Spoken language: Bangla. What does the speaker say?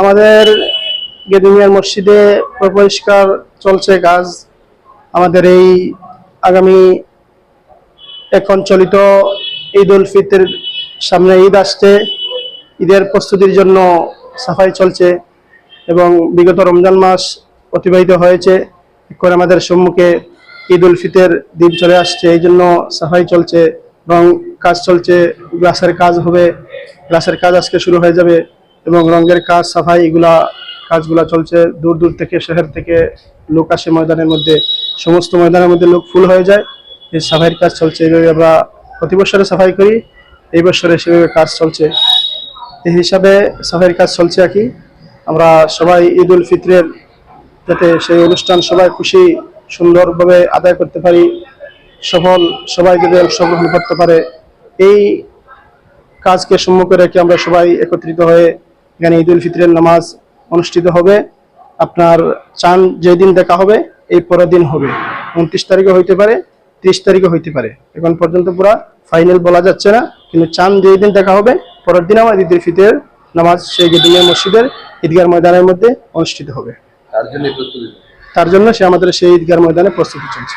আমাদের গেদুমিয়ার মসজিদে পরিষ্কার চলছে কাজ। আমাদের এই আগামী এখন চলিত ঈদ উল ফিতর সামনে ঈদ আসছে। ঈদের প্রস্তুতির জন্য সাফাই চলছে এবং বিগত রমজান মাস অতিবাহিত হয়েছে। এখন আমাদের সম্মুখে ঈদ উল ফিতর দিন চলে আসছে। এই জন্য সাফাই চলছে রং কাজ চলছে, গ্লাসের কাজ হবে, গ্লাসের কাজ আজকে শুরু হয়ে যাবে এবং রঙের কাজ, সাফাই এগুলা কাজগুলা চলছে। দূর দূর থেকে, শহর থেকে লোক আসে ময়দানের মধ্যে, সমস্ত ময়দানের মধ্যে লোক ফুল হয়ে যায়। এই সাফাইয়ের কাজ চলছে এইভাবে আমরা প্রতি বছরে সাফাই করি, এই বছরে সেভাবে কাজ চলছে। এই হিসাবে সাফাইয়ের কাজ চলছে আর কি। আমরা সবাই ঈদ উল ফিতরের যাতে সেই অনুষ্ঠান সবাই খুশি, সুন্দরভাবে আদায় করতে পারি, সফল সবাই যদি অংশগ্রহণ করতে পারে। এই কাজকে সম্মুখে রেখে আমরা সবাই একত্রিত হয়ে এখানে ঈদ উল ফিতরের নামাজ অনুষ্ঠিত হবে। আপনার চান যেদিন দেখা হবে এই পরের দিন হবে। উনত্রিশ তারিখে হইতে পারে ত্রিশ তারিখে হইতে পারে। এখন পর্যন্ত পুরা ফাইনাল বলা যাচ্ছে না কিন্তু চান যেই দিন দেখা হবে পরের দিন আমার ঈদ উল ফিতরের নামাজ সেই গেদিনের মসজিদের ঈদগার ময়দানের মধ্যে অনুষ্ঠিত হবে। তার জন্য সে আমাদের সেই ঈদগার ময়দানে প্রস্তুতি চলছে।